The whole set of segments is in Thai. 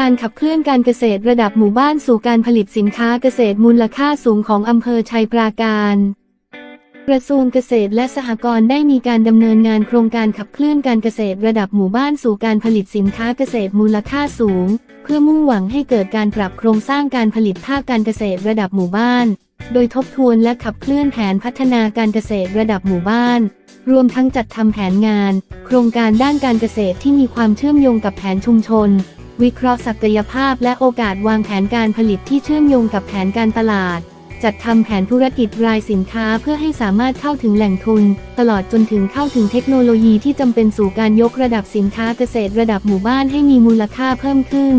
การขับเคลื่อนการเกษตรระดับหมู่บ้านสู่การผลิตสินค้าเกษตรมูลค่าสูงของอำเภอชัยปราการ กระทรวงเกษตรและสหกรณ์ได้มีการดำเนินงานโครงการขับเคลื่อนการเกษตรระดับหมู่บ้านสู่การผลิตสินค้าเกษตรมูลค่าสูง เพื่อมุ่งหวังให้เกิดการปรับโครงสร้างการผลิตภาคการเกษตรระดับหมู่บ้าน โดยทบทวนและขับเคลื่อนแผนพัฒนาการเกษตรระดับหมู่บ้านรวมทั้งจัดทำแผนงาน โครงการด้านการเกษตรที่มีความเชื่อมโยงกับแผนชุมชน วิเคราะห์ศักยภาพและโอกาสวางแผนการผลิตที่เชื่อมโยงกับแผนการตลาด จัดทำแผนธุรกิจรายสินค้าเพื่อให้สามารถเข้าถึงแหล่งทุน ตลอดจนถึงเข้าถึงเทคโนโลยีที่จำเป็นสู่การยกระดับสินค้าเกษตรระดับหมู่บ้านให้มีมูลค่าเพิ่มขึ้น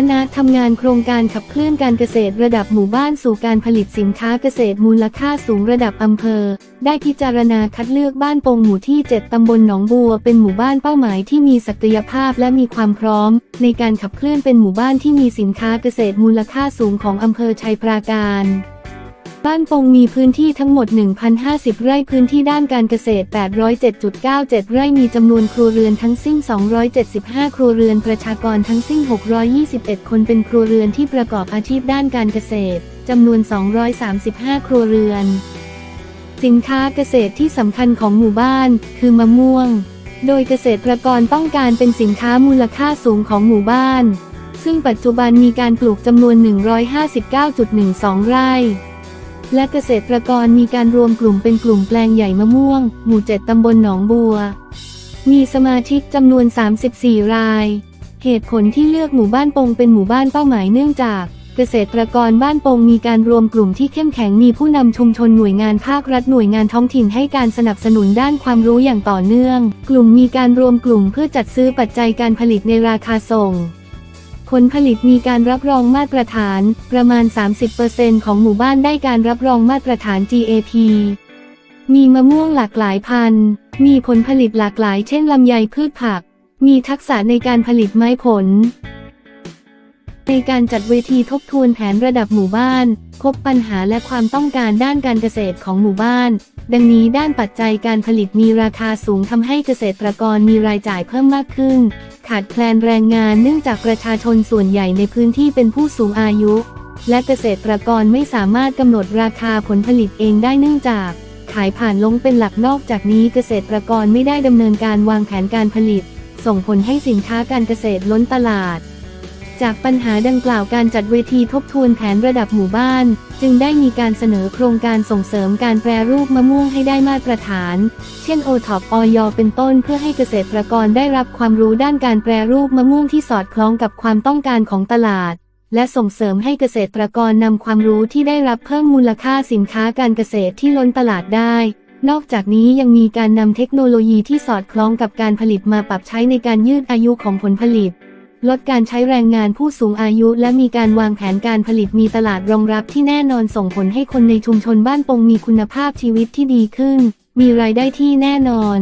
คณะทำงานโครงการขับเคลื่อนการเกษตรระดับหมู่บ้านสู่การผลิตสินค้าเกษตรมูลค่าสูงระดับอำเภอ ได้พิจารณาคัดเลือกบ้านปงหมู่ที่ 7 ตำบลหนองบัว เป็นหมู่บ้านเป้าหมายที่มีศักยภาพและมีความพร้อม ในการขับเคลื่อนเป็นหมู่บ้านที่มีสินค้าเกษตรมูลค่าสูงของอำเภอชัยปราการ บ้านปงมีพื้นที่ทั้งหมด 1,050 ไร่พื้นที่ด้านการเกษตร 807.97 ไร่มีจำนวนครัวเรือนทั้งสิ้น 275 ครัวเรือนประชากรทั้งสิ้น 621 คนเป็นครัวเรือนที่ประกอบอาชีพด้านการเกษตรจำนวน 235 ครัวเรือน สินค้าเกษตรที่สำคัญของหมู่บ้าน คือมะม่วง โดยเกษตรกรต้องการเป็นสินค้ามูลค่าสูงของหมู่บ้าน ซึ่งปัจจุบันมีการปลูกจำนวน 159.12 ไร่ และเกษตรกรมีการรวมกลุ่มเป็นกลุ่มแปลงใหญ่มะม่วง หมู่ 7 ตำบลหนองบัว มีสมาชิกจำนวน 34 ราย เหตุผลที่เลือกหมู่บ้านปงเป็นหมู่บ้านเป้าหมายเนื่องจาก เกษตรกรบ้านปงมีการรวมกลุ่มที่เข้มแข็งมีผู้นำชุมชนหน่วยงานภาครัฐหน่วยงานท้องถิ่นให้การสนับสนุนด้านความรู้อย่างต่อเนื่อง กลุ่มมีการรวมกลุ่มเพื่อจัดซื้อปัจจัยการผลิตในราคาส่ง ผลผลิตมีการรับรองมาตรฐาน ประมาณ 30%ของหมู่บ้านได้การรับรองมาตรฐาน GAP มีมะม่วงหลากหลายพันธุ์ มีผลผลิตหลากหลายเช่นลำไยพืชผัก มีทักษะในการผลิตไม้ผล ในการจัดเวทีทบทวนแผนระดับหมู่บ้าน พบปัญหาและความต้องการด้านการเกษตรของหมู่บ้าน ดังนี้ด้านปัจจัยการผลิตมีราคาสูงทำให้เกษตรกรมีรายจ่ายเพิ่มมากขึ้น ขาดแคลนแรงงานเนื่องจากประชาชนส่วนใหญ่ในพื้นที่เป็นผู้สูงอายุ และเกษตรกรไม่สามารถกำหนดราคาผลผลิตเองได้เนื่องจาก ขายผ่านลงเป็นหลักนอกจากนี้เกษตรกรไม่ได้ดำเนินการวางแผนการผลิต ส่งผลให้สินค้าการเกษตรล้นตลาด จากปัญหาดังกล่าวการจัดเวทีทบทวนแผนระดับหมู่บ้าน จึงได้มีการเสนอโครงการส่งเสริมการแปรรูปมะม่วงให้ได้มาตรฐาน เช่นโอท็อปออยเป็นต้นเพื่อให้เกษตรกรได้รับความรู้ด้านการแปรรูปมะม่วงที่สอดคล้องกับความต้องการของตลาด และส่งเสริมให้เกษตรกรนำความรู้ที่ได้รับเพิ่มมูลค่าสินค้าการเกษตรที่ล้นตลาดได้ นอกจากนี้ยังมีการนำเทคโนโลยีที่สอดคล้องกับการผลิตมาปรับใช้ในการยืดอายุของผลผลิต ลดการใช้แรงงานผู้สูงอายุ และมีการวางแผนการผลิตมีตลาดรองรับที่แน่นอนส่งผลให้คนในชุมชนบ้านปงมีคุณภาพชีวิตที่ดีขึ้น มีรายได้ที่แน่นอน